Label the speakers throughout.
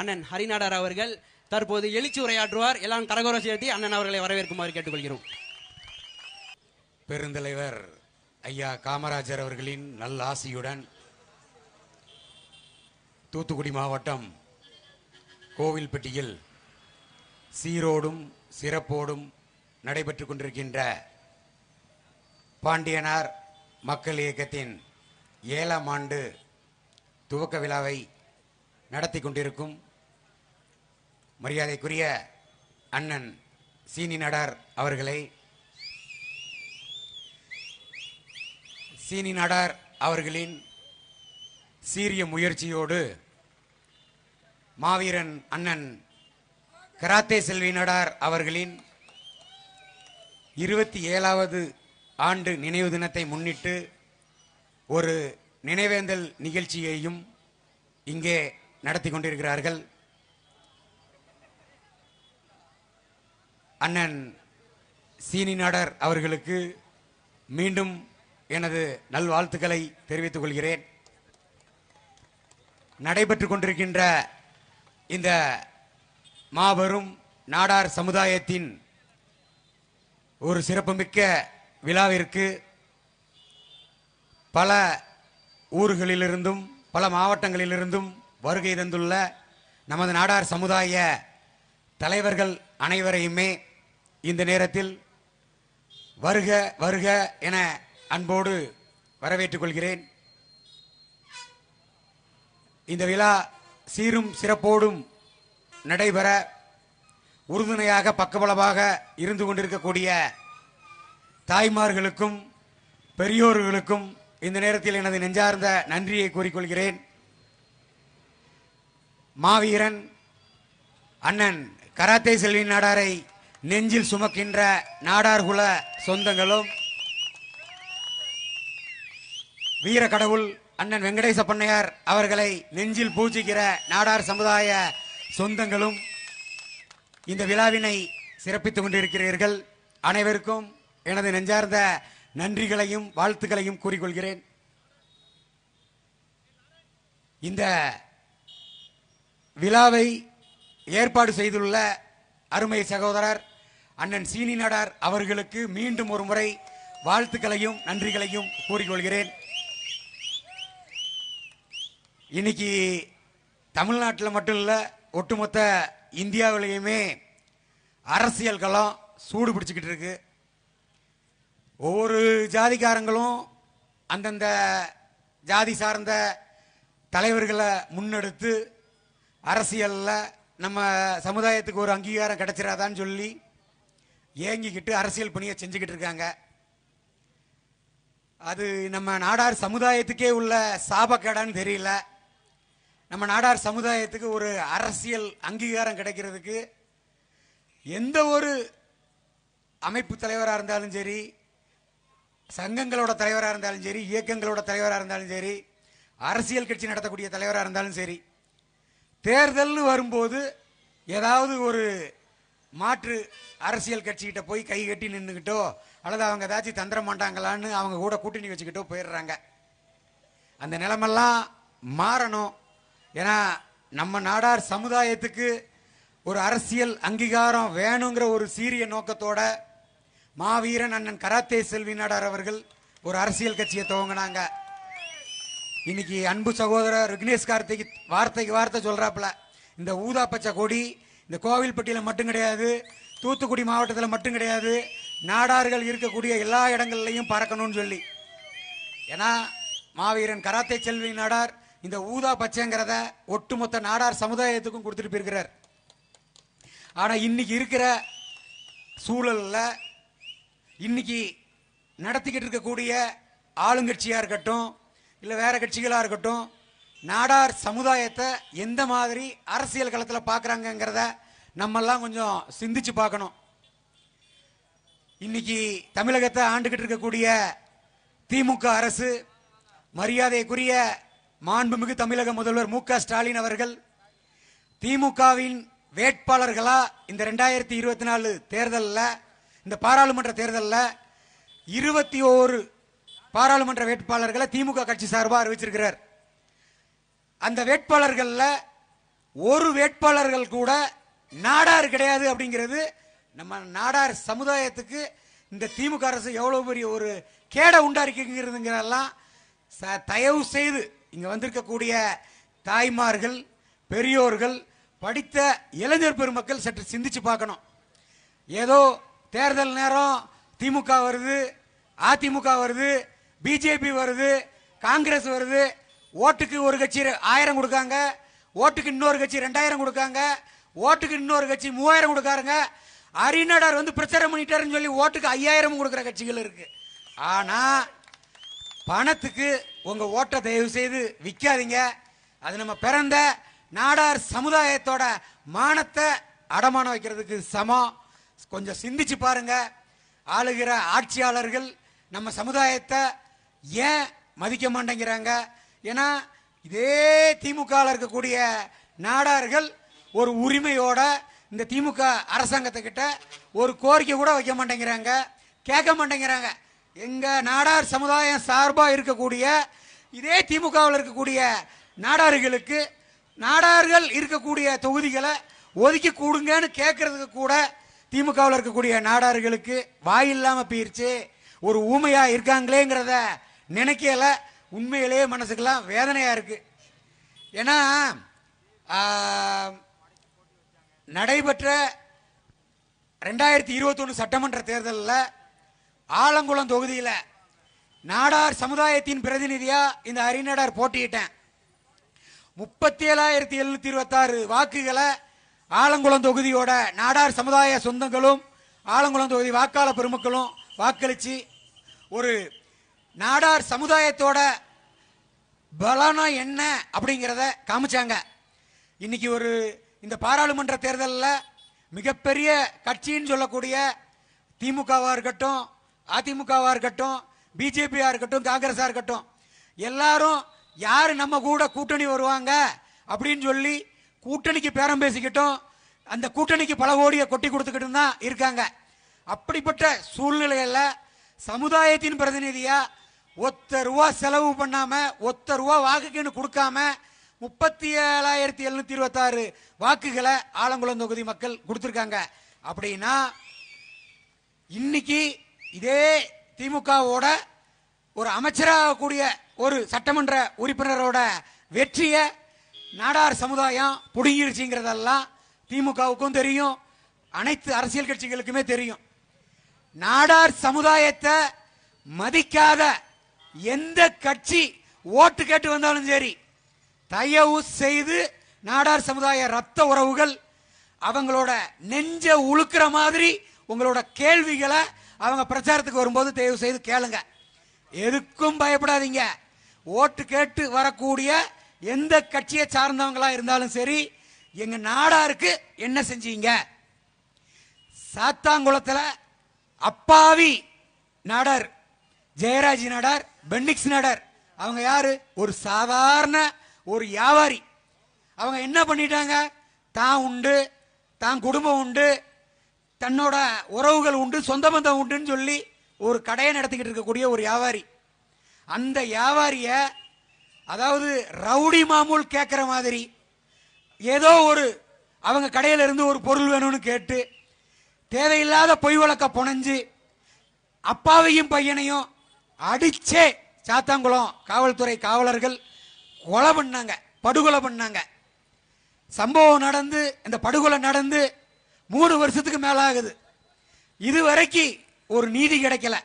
Speaker 1: அண்ணன் ஹரிநாடார் அவர்கள் தற்போது எழுச்சி உரையாற்றுவார். எல்லாம் கரகோர சேர்த்தி அண்ணன் அவர்களை வரவேற்குமாறு கேட்டுக்கொள்கிறோம்.
Speaker 2: பெருந்தலைவர் ஐயா காமராஜர் அவர்களின் நல்ல ஆசியுடன் தூத்துக்குடி மாவட்டம் கோவில்பட்டியில் சீரோடும் சிறப்போடும் நடைபெற்று கொண்டிருக்கின்ற பாண்டியனார் மக்கள் இயக்கத்தின் ஏழாம் ஆண்டு துவக்க விழாவை நடத்தி கொண்டிருக்கும் மரியாதைக்குரிய அண்ணன் சீனி நடார் அவர்களை சீனி நடார் அவர்களின் சீரிய முயற்சியோடு மாவீரன் அண்ணன் கராத்தே செல்வி நடார் அவர்களின் இருபத்தி ஏழாவது ஆண்டு நினைவு தினத்தை முன்னிட்டு ஒரு நினைவேந்தல் நிகழ்ச்சியையும் இங்கே நடத்தி கொண்டிருக்கிறார்கள். அண்ணன் சீனி நாடர் அவர்களுக்கு மீண்டும் எனது நல்வாழ்த்துக்களை தெரிவித்துக் கொள்கிறேன். நடைபெற்றுக் கொண்டிருக்கின்ற இந்த மாபெரும் நாடார் சமுதாயத்தின் ஒரு சிறப்புமிக்க விழாவிற்கு பல ஊர்களிலிருந்தும் பல மாவட்டங்களிலிருந்தும் வருகை தந்துள்ள நமது நாடார் சமுதாய தலைவர்கள் அனைவரையுமே இந்த நேரத்தில் வருக வருக என அன்போடு வரவேற்றுக் கொள்கிறேன். இந்த விழா சீரும் சிறப்போடும் நடைபெற உறுதுணையாக பக்கபலமாக இருந்து கொண்டிருக்கக்கூடிய தாய்மார்களுக்கும் பெரியோர்களுக்கும் இந்த நேரத்தில் எனது நெஞ்சார்ந்த நன்றியை கூறிக்கொள்கிறேன். மாவீரன் அண்ணன் கராத்தே செல்வி நாடாரை நெஞ்சில் சுமக்கின்ற நாடார்குல சொந்தங்களும் வீர கடவுள் அண்ணன் வெங்கடேச பண்ணையார் அவர்களை நெஞ்சில் பூஜிக்கிற நாடார் சமுதாய சொந்தங்களும் இந்த விழாவினை சிறப்பித்துக் கொண்டிருக்கிறீர்கள். அனைவருக்கும் எனது நெஞ்சார்ந்த நன்றிகளையும் வாழ்த்துக்களையும் கூறிக்கொள்கிறேன். இந்த விழாவை ஏற்பாடு செய்துள்ள அருமை சகோதரர் அண்ணன் சீனி நாடார் அவர்களுக்கு மீண்டும் ஒரு முறை வாழ்த்துக்களையும் நன்றிகளையும் கூறிக்கொள்கிறேன். இன்னைக்கு தமிழ்நாட்டில் மட்டும் இல்லை ஒட்டுமொத்த இந்தியாவிலேயுமே அரசியல் களம் சூடு பிடிச்சிக்கிட்டு இருக்கு. ஒவ்வொரு ஜாதிக்காரங்களும் அந்தந்த ஜாதி சார்ந்த தலைவர்களை முன்னெடுத்து அரசியலில் நம்ம சமுதாயத்துக்கு ஒரு அங்கீகாரம் கிடைச்சிடாதான்னு சொல்லி ஏங்கிக்கிட்டு அரசியல் பணியை செஞ்சுக்கிட்டு இருக்காங்க. அது நம்ம நாடார் சமுதாயத்துக்கே உள்ள சாபக்கேடான்னு தெரியல. நம்ம நாடார் சமுதாயத்துக்கு ஒரு அரசியல் அங்கீகாரம் கிடைக்கிறதுக்கு எந்த ஒரு அமைப்பு தலைவராக இருந்தாலும் சரி சங்கங்களோட தலைவராக இருந்தாலும் சரி இயக்கங்களோட தலைவராக இருந்தாலும் சரி அரசியல் கட்சி நடத்தக்கூடிய தலைவராக இருந்தாலும் சரி தேர்தல்னு வரும்போது ஏதாவது ஒரு மாற்று அரசியல் கட்சிகிட்ட போய் கை கட்டி நின்றுக்கிட்டோ அல்லது அவங்க ஏதாச்சும் தந்துட மாட்டாங்களான்னு அவங்க கூட கூட்டணி வச்சுக்கிட்டோ போயிடுறாங்க. அந்த நிலமெல்லாம் மாறணும். ஏன்னா நம்ம நாடார் சமுதாயத்துக்கு ஒரு அரசியல் அங்கீகாரம் வேணுங்கிற ஒரு சீரிய நோக்கத்தோட மாவீரன் அண்ணன் கராத்தே செல்வி நாடார் அவர்கள் ஒரு அரசியல் கட்சியை துவங்கினாங்க. இன்னைக்கு அன்பு சகோதரர் விக்னேஷ் கார்த்திக் வார்த்தைக்கு வார்த்தை சொல்றாப்புல இந்த ஊதா பச்சை கொடி இந்த கோவில்பட்டியில் மட்டும் கிடையாது தூத்துக்குடி மாவட்டத்தில் மட்டும் கிடையாது நாடார்கள் இருக்கக்கூடிய எல்லா இடங்கள்லையும் பறக்கணும்னு சொல்லி. ஏன்னா மாவீரன் கராத்தே செல்வி நாடார் இந்த ஊதா பச்சைங்கிறத ஒட்டுமொத்த நாடார் சமுதாயத்துக்கும் கொடுத்துட்டு போயிருக்கிறார். ஆனால் இன்னைக்கு இருக்கிற சூழலில் இன்னைக்கு நடத்திக்கிட்டு இருக்கக்கூடிய ஆளுங்கட்சியாக இருக்கட்டும் இல்லை வேறு கட்சிகளாக இருக்கட்டும் நாடார் சமுதாயத்தை எந்த மாதிரி அரசியல் களத்தில் பார்க்குறாங்கங்கிறத நம்மெல்லாம் கொஞ்சம் சிந்திச்சு பார்க்கணும். இன்னைக்கு தமிழகத்தை ஆண்டுகிட்டு இருக்கக்கூடிய திமுக அரசு மரியாதைக்குரிய மாண்புமிகு தமிழக முதல்வர் மு க ஸ்டாலின் அவர்கள் திமுகவின் வேட்பாளர்களா இந்த ரெண்டாயிரத்தி இருபத்தி நாலு தேர்தலில் இந்த பாராளுமன்ற தேர்தலில் இருபத்தி ஓரு பாராளுமன்ற வேட்பாளர்களை திமுக கட்சி சார்பாக அறிவிச்சிருக்கிறார். அந்த வேட்பாளர்களில் ஒரு வேட்பாளர்கள் கூட நாடார் கிடையாது அப்படிங்கிறது நம்ம நாடார் சமுதாயத்துக்கு இந்த திமுக அரசு எவ்வளோ பெரிய ஒரு கேடை உண்டாக்கிங்கிறதுங்கிறதெல்லாம் ச- தயவு செய்து இங்கே வந்திருக்கக்கூடிய தாய்மார்கள் பெரியோர்கள் படித்த இளைஞர் பெருமக்கள் சற்று சிந்திச்சு பார்க்கணும். ஏதோ தேர்தல் நேரம் திமுக வருது அதிமுக வருது பிஜேபி வருது காங்கிரஸ் வருது ஓட்டுக்கு ஒரு கட்சி ஆயிரம் கொடுக்காங்க ஓட்டுக்கு இன்னொரு கட்சி ரெண்டாயிரம் கொடுக்காங்க ஓட்டுக்கு இன்னொரு கட்சி மூவாயிரம் கொடுக்காருங்க. அரிநடர் வந்து பிரச்சாரம் பண்ணிட்டாருன்னு சொல்லி ஓட்டுக்கு ஐயாயிரம் கொடுக்குற கட்சிகள் இருக்கு. ஆனா பணத்துக்கு உங்க ஓட்டை தயவு செய்து விற்காதீங்க அது நம்ம பிறந்த நாடார் சமுதாயத்தோட மானத்தை அடமானம் வைக்கிறதுக்கு சமம். கொஞ்சம் சிந்திச்சு பாருங்க. ஆளுகிற ஆட்சியாளர்கள் நம்ம சமுதாயத்தை ஏன் மதிக்க மாட்டேங்கிறாங்க? ஏன்னா இதே திமுக இருக்கக்கூடிய நாடார்கள் ஒரு உரிமையோட இந்த திமுக அரசாங்கத்தை கிட்ட ஒரு கோரிக்கை கூட வைக்க மாட்டேங்கிறாங்க. கேட்க மாட்டேங்கிறாங்க. எங்க நாடார் சமுதாயம் சார்பா இருக்கக்கூடிய இதே திமுகவில் இருக்கக்கூடிய நாடார்களுக்கு நாடார்கள் இருக்கக்கூடிய தொகுதிகளை ஒதுக்கி கொடுங்கன்னு கேட்கறதுக்கு கூட திமுகவில் இருக்கக்கூடிய நாடார்களுக்கு வாய் இல்லாமல் போயிருச்சு. ஒரு ஊமையா இருக்காங்களேங்கிறத நினைக்கல. உண்மையிலேயே மனசுக்கெல்லாம் வேதனையா இருக்கு. ஏன்னா நடைபெற்ற ரெண்டாயிரத்தி இருபத்தொன்னு சட்டமன்ற தேர்தலில் ஆலங்குளம் தொகுதியில் நாடார் சமுதாயத்தின் பிரதிநிதியாக இந்த அறிநடர் போட்டியிட்டேன். முப்பத்தி ஏழாயிரத்தி எழுநூற்றி இருபத்தாறு வாக்குகளை ஆலங்குளம் தொகுதியோட நாடார் சமுதாய சொந்தங்களும் ஆலங்குளம் தொகுதி வாக்காளர் பெருமக்களும் வாக்களித்து ஒரு நாடார் சமுதாயத்தோட பலனா என்ன அப்படிங்கிறத காமிச்சாங்க. இன்னைக்கு ஒரு இந்த பாராளுமன்ற தேர்தலில் மிகப்பெரிய கட்சின்னு சொல்லக்கூடிய திமுகவாக இருக்கட்டும் அதிமுகவாக இருக்கட்டும் பிஜேபியாக இருக்கட்டும் காங்கிரஸாக இருக்கட்டும் எல்லாரும் யார் நம்ம கூட கூட்டணி வருவாங்க அப்படின்னு சொல்லி கூட்டணிக்கு பேரம் பேசிக்கிட்டும். அந்த கூட்டணிக்கு பல கோடியை கொட்டி கொடுத்துக்கிட்டு தான் இருக்காங்க. அப்படிப்பட்ட சூழ்நிலைகளில் சமுதாயத்தின் பிரதிநிதியாக ஒத்த ரூபா செலவு பண்ணாமல் ஒத்த ரூபா வாக்குக்குன்னு கொடுக்காம முப்பத்தி ஏழாயிரத்தி எழுநூத்தி இருபத்தாறு வாக்குகளை ஆலங்குளம் தொகுதி மக்கள் கொடுத்துருக்காங்க. அப்படின்னா இன்னைக்கு இதே திமுகவோட ஒரு அமைச்சராகக்கூடிய ஒரு சட்டமன்ற உறுப்பினரோட வெற்றியை நாடார் சமுதாயம் புடுங்கிருச்சுங்கிறதெல்லாம் திமுகவுக்கும் தெரியும். அனைத்து அரசியல் கட்சிகளுக்குமே தெரியும். நாடார் சமுதாயத்தை மதிக்காத எந்த கட்சி ஓட்டு கேட்டு வந்தாலும் சரி தயவு செய்து நாடார் சமுதாய ரத்த உறவுகள் அவங்களோட நெஞ்ச உழுக்கிற மாதிரி உங்களோட கேள்விகளை அவங்க பிரச்சாரத்துக்கு வரும்போது தயவு செய்து கேளுங்க. எதுக்கும் பயப்படாதீங்க. ஓட்டு கேட்டு வரக்கூடிய எந்த கட்சியை சார்ந்தவங்களா இருந்தாலும் சரி எங்க நாடாருக்கு என்ன செஞ்சீங்க? சாத்தாங்குளத்தில் அப்பாவி நாடார் ஜெயராஜ் நாடார் பென்னிக்ஸ் நாடார். அவங்க யாரு? ஒரு சாதாரண ஒரு வியாபாரி. அவங்க என்ன பண்ணிட்டாங்க? தான் உண்டு தான் குடும்பம் உண்டு தன்னோட உறவுகள் உண்டு சொந்த பந்தம் உண்டுன்னு சொல்லி ஒரு கடையை நடத்திக்கிட்டு இருக்கக்கூடிய ஒரு வியாபாரி. அந்த வியாபாரிய அதாவது ரவுடி மாமூல் கேட்குற மாதிரி ஏதோ ஒரு அவங்க கடையில இருந்து ஒரு பொருள் வேணும்னு கேட்டு தேவையில்லாத பொய் வழக்க புனைஞ்சு அப்பாவையும் பையனையும் அடிச்சே சாத்தாங்குளம் காவல்துறை காவலர்கள் கொலை பண்ணாங்க படுகொலை பண்ணாங்க. சம்பவம் நடந்து இந்த படுகொலை நடந்து மூணு வருஷத்துக்கு மேலாகுது. இது வரைக்கும் ஒரு நீதி கிடைக்கல.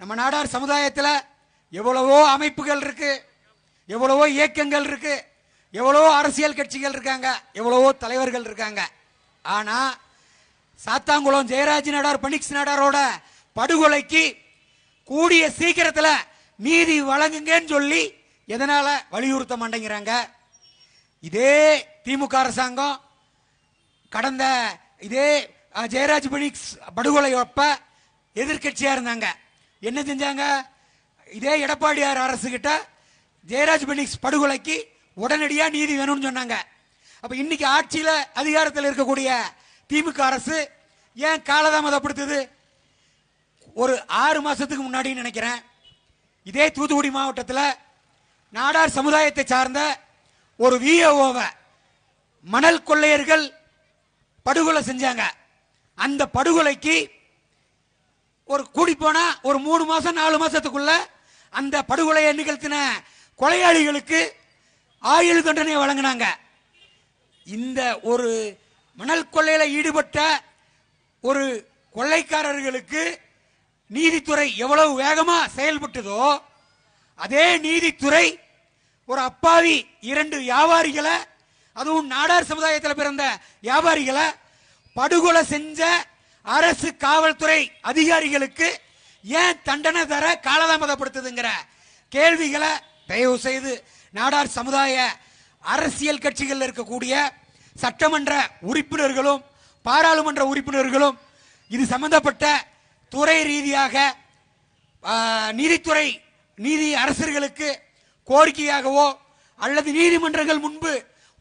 Speaker 2: நம்ம நாடார் சமுதாயத்தில் எவ்வளவோ அமைப்புகள் இருக்கு எவ்வளவோ இயக்கங்கள் இருக்கு எவ்வளவோ அரசியல் கட்சிகள் இருக்காங்க எவ்வளவோ தலைவர்கள் இருக்காங்க. ஆனால் சாத்தாங்குளம் ஜெயராஜ் நாடார் பனிக்ஸ் நாடாரோட படுகொலைக்கு கூடிய சீக்கிரத்தில் நீதி வழங்குங்கன்னு சொல்லி எதனால வலியுறுத்த மாட்டேங்கிறாங்க? இதே திமுக அரசாங்கம் கடந்த இதே ஜெயராஜ் பனிக்ஸ் படுகொலை அப்ப இருந்தாங்க. என்ன செஞ்சாங்க? இதே எடப்பாடியார் அரசு கிட்ட ஜெயராஜ் பெனிக்ஸ் படுகொலைக்கு உடனடியாக நீதி வேணும்னு சொன்னாங்க. அப்போ இன்னைக்கு ஆட்சியில் அதிகாரத்தில் இருக்கக்கூடிய திமுக அரசு ஏன் காலதாமதப்படுத்துது? ஒரு ஆறு மாதத்துக்கு முன்னாடின்னு நினைக்கிறேன். இதே தூத்துக்குடி மாவட்டத்தில் நாடார் சமுதாயத்தை சார்ந்த ஒரு விஏஓவை மணல் கொள்ளையர்கள் படுகொலை செஞ்சாங்க. அந்த படுகொலைக்கு ஒரு கூடி போனா ஒரு மூணு மாசம் நாலு மாசத்துக்குள்ள அந்த படுகொலையை நிகழ்த்தின கொலையாளிகளுக்கு ஆயுள் தண்டனை வழங்கினாங்க. இந்த ஒரு மணல் கொள்ளையில ஈடுபட்ட ஒரு கொள்ளைக்காரர்களுக்கு நீதித்துறை எவ்வளவு வேகமாக செயல்பட்டதோ அதே நீதித்துறை ஒரு அப்பாவி இரண்டு வியாபாரிகளை அதுவும் நாடார் சமுதாயத்தில் பிறந்த வியாபாரிகளை படுகொலை செஞ்ச அரசு காவல்துறை அதிகாரிகளுக்கு ஏன் தண்டனை தர காலதாமதப்படுத்துதுங்கிற கேள்விகளை தயவு செய்து நாடார் சமுதாய அரசியல் கட்சிகளில் இருக்கக்கூடிய சட்டமன்ற உறுப்பினர்களும் பாராளுமன்ற உறுப்பினர்களும் இது சம்பந்தப்பட்ட துறை ரீதியாக நீதித்துறை நீதி அரசர்களுக்கு கோரிக்கையாகவோ அல்லது நீதிமன்றங்கள் முன்பு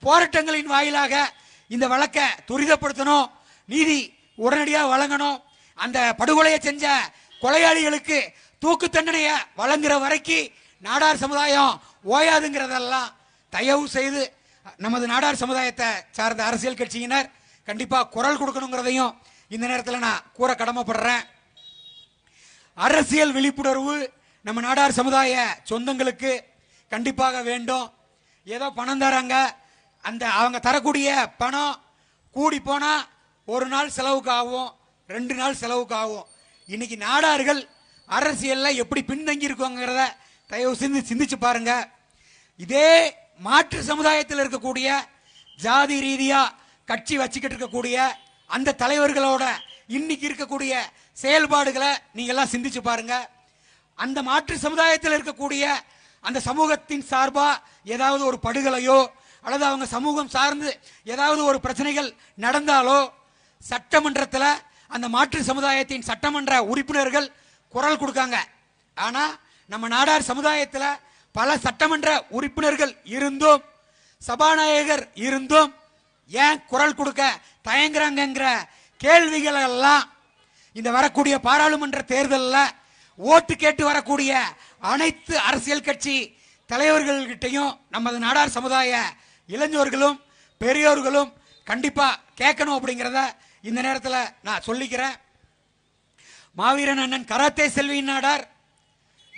Speaker 2: போராட்டங்களின் வாயிலாக இந்த வழக்கை துரிதப்படுத்தணும் நீதி உடனடியாக வழங்கணும். அந்த படுகொலையை செஞ்ச கொலையாளிகளுக்கு தூக்கு தண்டனையை வழங்குற வரைக்கும் நாடார் சமுதாயம் ஓயாதுங்கிறதெல்லாம் தயவு செய்து நமது நாடார் சமுதாயத்தை சார்ந்த அரசியல் கட்சியினர் கண்டிப்பாக குரல் கொடுக்கணுங்கிறதையும் இந்த நேரத்தில் நான் கூற கடமைப்படுறேன். அரசியல் விழிப்புணர்வு நம்ம நாடார் சமுதாய சொந்தங்களுக்கு கண்டிப்பாக வேண்டும். ஏதோ பணம் தராங்க. அந்த அவங்க தரக்கூடிய பணம் கூடி போனால் ஒரு நாள் செலவுக்கு ஆகும் ரெண்டு நாள் செலவுக்கு ஆகும். இன்னைக்கு நாடார்கள் அரசியலில் எப்படி பின்தங்கி இருக்கோங்கிறத தயவு செஞ்சு சிந்திச்சு பாருங்க. இதே மாற்று சமுதாயத்தில் இருக்கக்கூடிய ஜாதி ரீதியாக கட்சி வச்சுக்கிட்டு இருக்கக்கூடிய அந்த தலைவர்களோட இன்னைக்கு இருக்கக்கூடிய செயல்பாடுகளை நீங்கள்லாம் சிந்திச்சு பாருங்க. அந்த மாற்று சமுதாயத்தில் இருக்கக்கூடிய அந்த சமூகத்தின் சார்பா ஏதாவது ஒரு படுகொலையோ அல்லது அவங்க சமூகம் சார்ந்து ஏதாவது ஒரு பிரச்சனைகள் நடந்தாலோ சட்டமன்றத்தில் அந்த மாற்று சமுதாயத்தின் சட்டமன்ற உறுப்பினர்கள் குரல் கொடுக்காங்க. ஆனால் நம்ம நாடார் சமுதாயத்தில் பல சட்டமன்ற உறுப்பினர்கள் இருந்தும் சபாநாயகர் இருந்தும். ஏன் குரல் கொடுக்க தயங்குறாங்கங்கிற கேள்விகள் எல்லாம் இந்த வரக்கூடிய பாராளுமன்ற தேர்தலில் ஓட்டு கேட்டு வரக்கூடிய அனைத்து அரசியல் கட்சி தலைவர்கள்கிட்டையும் நமது நாடார் சமுதாய இளைஞர்களும் பெரியோர்களும் கண்டிப்பா கேட்கணும் அப்படிங்கிறத இந்த நேரத்தில் நான் சொல்லிக்கிறேன். மாவீரன் அண்ணன் கராத்தே செல்வி நாடார்.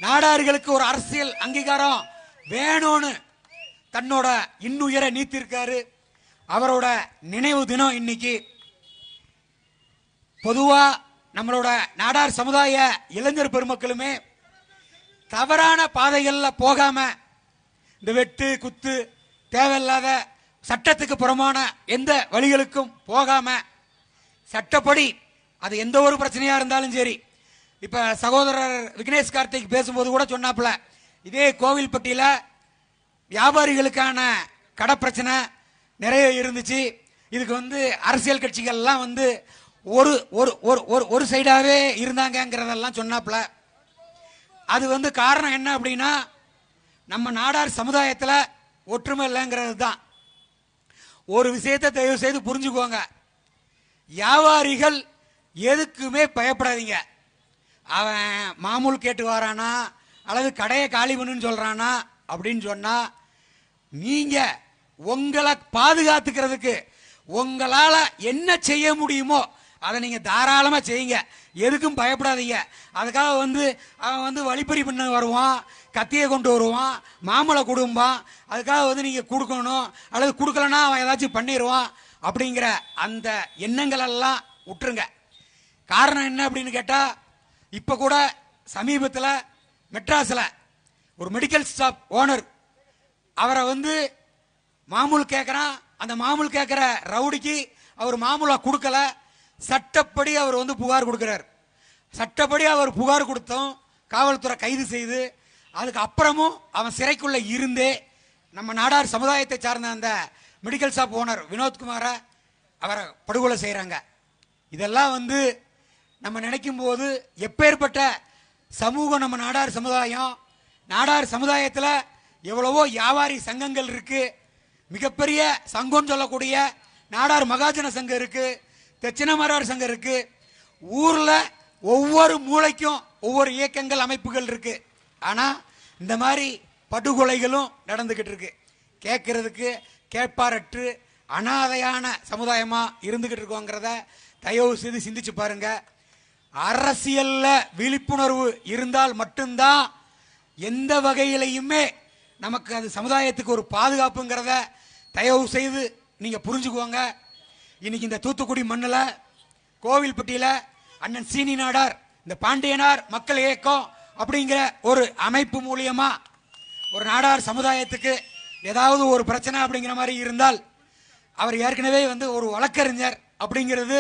Speaker 2: நாடார்களுக்கு ஒரு அரசியல் அங்கீகாரம் வேணும்னு தன்னோட இன்னுயர நீத்திருக்காரு. அவரோட நினைவு தினம் இன்னைக்கு. பொதுவாக நம்மளோட நாடார் சமுதாய இளைஞர் பெருமக்களுமே தவறான பாதைகளில் போகாம இந்த வெட்டு குத்து தேவையில்லாத சட்டத்துக்கு புறமான எந்த வழிகளுக்கும் போகாம சட்டப்படி அது எந்த ஒரு பிரச்சனையா இருந்தாலும் சரி. இப்ப சகோதரர் விக்னேஷ் கார்த்திக் பேசும்போது கூட சொன்னாப்புல இதே கோவில்பட்டியில வியாபாரிகளுக்கான கடை பிரச்சனை நிறைய இருந்துச்சு. இதுக்கு வந்து அரசியல் கட்சிகள்லாம் வந்து ஒரு ஒரு ஒரு ஒரு ஒரு இருந்தாங்கங்கிறதெல்லாம் சொன்னாப்புல. அது வந்து காரணம் என்ன அப்படின்னா நம்ம நாடார் சமுதாயத்தில் ஒற்றுமை இல்லைங்கிறது தான். ஒரு விஷயத்தை தயவு செய்து புரிஞ்சுக்கோங்க. வியாபாரிகள் எதுக்குமே பயப்படாதீங்க. அவன் மாமூல் கேட்டு வரானா அல்லது கடையை காலி பண்ணுன்னு சொல்கிறானா அப்படின்னு சொன்னால் நீங்கள் உங்களை பாதுகாத்துக்கிறதுக்கு உங்களால் என்ன செய்ய முடியுமோ அதை நீங்க தாராளமா செய்யுங்க. எதுக்கும் பயப்படாதீங்க. அதுக்காக வந்து அவன் வந்து வழிப்பறி பண்ண வருவான் கத்தியை கொண்டு வருவான் மாமலை கொடும்பான். அதுக்காக வந்து நீங்க கொடுக்கணும். அல்லது கொடுக்கலன்னா அவன் ஏதாச்சும் பண்ணிடுவான் அப்படிங்கிற அந்த எண்ணங்கள் எல்லாம் விட்டுருங்க காரணம் என்ன அப்படின்னு கேட்டா இப்ப கூட சமீபத்தில் மெட்ராஸில் ஒரு மெடிக்கல் ஸ்டாப் ஓனர் அவரை வந்து மாமூல் கேட்குறான் அந்த மாமூல் கேட்குற ரவுடிக்கு அவர் மாமூலாக கொடுக்கல. சட்டப்படி அவர் வந்து புகார் கொடுக்கிறார். சட்டப்படி அவர் புகார் கொடுத்தோம் காவல்துறை கைது செய்து அதுக்கு அப்புறமும் அவன் சிறைக்குள்ளே இருந்தே நம்ம நாடார் சமுதாயத்தை சார்ந்த அந்த மெடிக்கல் ஷாப் ஓனர் வினோத்குமாரை அவரை படுகொலை செய்கிறாங்க இதெல்லாம் வந்து நம்ம நினைக்கும் போது எப்பேற்பட்ட சமூகம் நம்ம நாடார் சமுதாயம் நாடார் சமுதாயத்தில் எவ்வளவோ வியாபாரி சங்கங்கள் இருக்குது மிகப்பெரிய சங்கம்னு சொல்லக்கூடிய நாடார் மகாஜன சங்கம் இருக்குது தெச்சினமரார் சங்கம் இருக்கு. ஊர்ல ஒவ்வொரு மூளைக்கும் ஒவ்வொரு இயக்கங்கள் அமைப்புகள் இருக்கு. ஆனா இந்த மாதிரி படுகொலைகளும் நடந்துகிட்டு இருக்கு. கேட்கறதுக்கு கேட்பாரற்று அனாதையான சமுதாயமா இருந்துகிட்டு இருக்கோங்கிறத தயவு செய்து சிந்திச்சு பாருங்க. அரசியல்ல விழிப்புணர்வு இருந்தால் மட்டும்தான் எந்த வகையிலையுமே நமக்கு அது சமுதாயத்துக்கு ஒரு பாதுகாப்புங்கிறத தயவு செய்து நீங்க புரிஞ்சுக்குவாங்க இன்னைக்கு இந்த தூத்துக்குடி மண்ணில் கோவில்பட்டியில் அண்ணன் சீனி நாடார் இந்த பாண்டியனார் மக்கள் இயக்கம் அப்படிங்கிற ஒரு அமைப்பு மூலியமா ஒரு நாடார் சமுதாயத்துக்கு ஏதாவது ஒரு பிரச்சனை அப்படிங்கிற மாதிரி இருந்தால் அவர் ஏற்கனவே வந்து ஒரு வழக்கறிஞர் அப்படிங்கிறது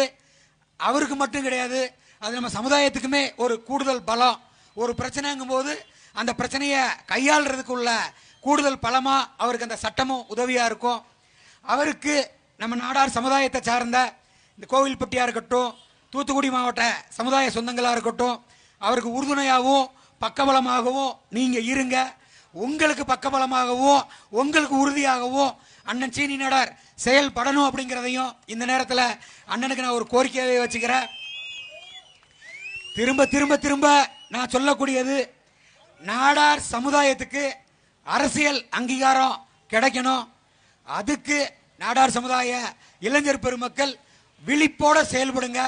Speaker 2: அவருக்கு மட்டும் கிடையாது அது நம்ம சமுதாயத்துக்குமே ஒரு கூடுதல் பலம். ஒரு பிரச்சனைங்கும் போது அந்த பிரச்சனையை கையாளுறதுக்குள்ள கூடுதல் பலமாக அவருக்கு அந்த சட்டமும் உதவியாக இருக்கும். அவருக்கு நம்ம நாடார் சமுதாயத்தை சார்ந்த இந்த கோவில்பட்டியாக இருக்கட்டும் தூத்துக்குடி மாவட்ட சமுதாய சொந்தங்களாக இருக்கட்டும் அவருக்கு உறுதுணையாகவும் பக்கபலமாகவும் நீங்கள் இருங்க. உங்களுக்கு பக்கபலமாகவும் உங்களுக்கு உறுதியாகவும் அண்ணன் சீனி நாடார் செயல்படணும் அப்படிங்கிறதையும் இந்த நேரத்தில் அண்ணனுக்கு நான் ஒரு கோரிக்கையாகவே வச்சுக்கிறேன். திரும்ப திரும்ப திரும்ப நான் சொல்லக்கூடியது நாடார் சமுதாயத்துக்கு அரசியல் அங்கீகாரம் கிடைக்கணும். அதுக்கு நாடார் சமுதாய இளைஞர் பெருமக்கள் விழிப்போட செயல்படுங்க.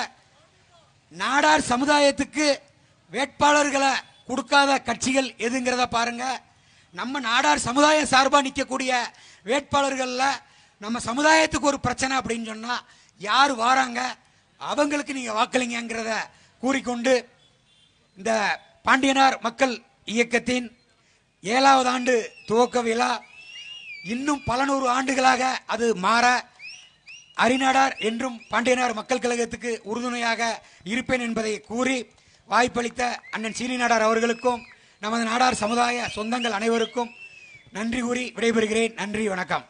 Speaker 2: நாடார் சமுதாயத்துக்கு வேட்பாளர்களை கொடுக்காத கட்சிகள் எதுங்கிறத பாருங்க. நம்ம நாடார் சமுதாயம் சார்பாக நிற்கக்கூடிய வேட்பாளர்களில் நம்ம சமுதாயத்துக்கு ஒரு பிரச்சனை அப்படின்னு சொன்னால் யார் வாராங்க? அவங்களுக்கு நீங்கள் வாக்களிங்கிறத கூறிக்கொண்டு இந்த பாண்டியனார் மக்கள் இயக்கத்தின் ஏழாவது ஆண்டு துவக்க விழா இன்னும் பல நூறு ஆண்டுகளாக அது மாற அரிநாடார் என்றும் பாண்டியனார் மக்கள் கழகத்துக்கு உறுதுணையாக இருப்பேன் என்பதை கூறி வாய்ப்பளித்த அண்ணன் சீனி நாடார் அவர்களுக்கும் நமது நாடார் சமுதாய சொந்தங்கள் அனைவருக்கும் நன்றி கூறி விடைபெறுகிறேன். நன்றி வணக்கம்.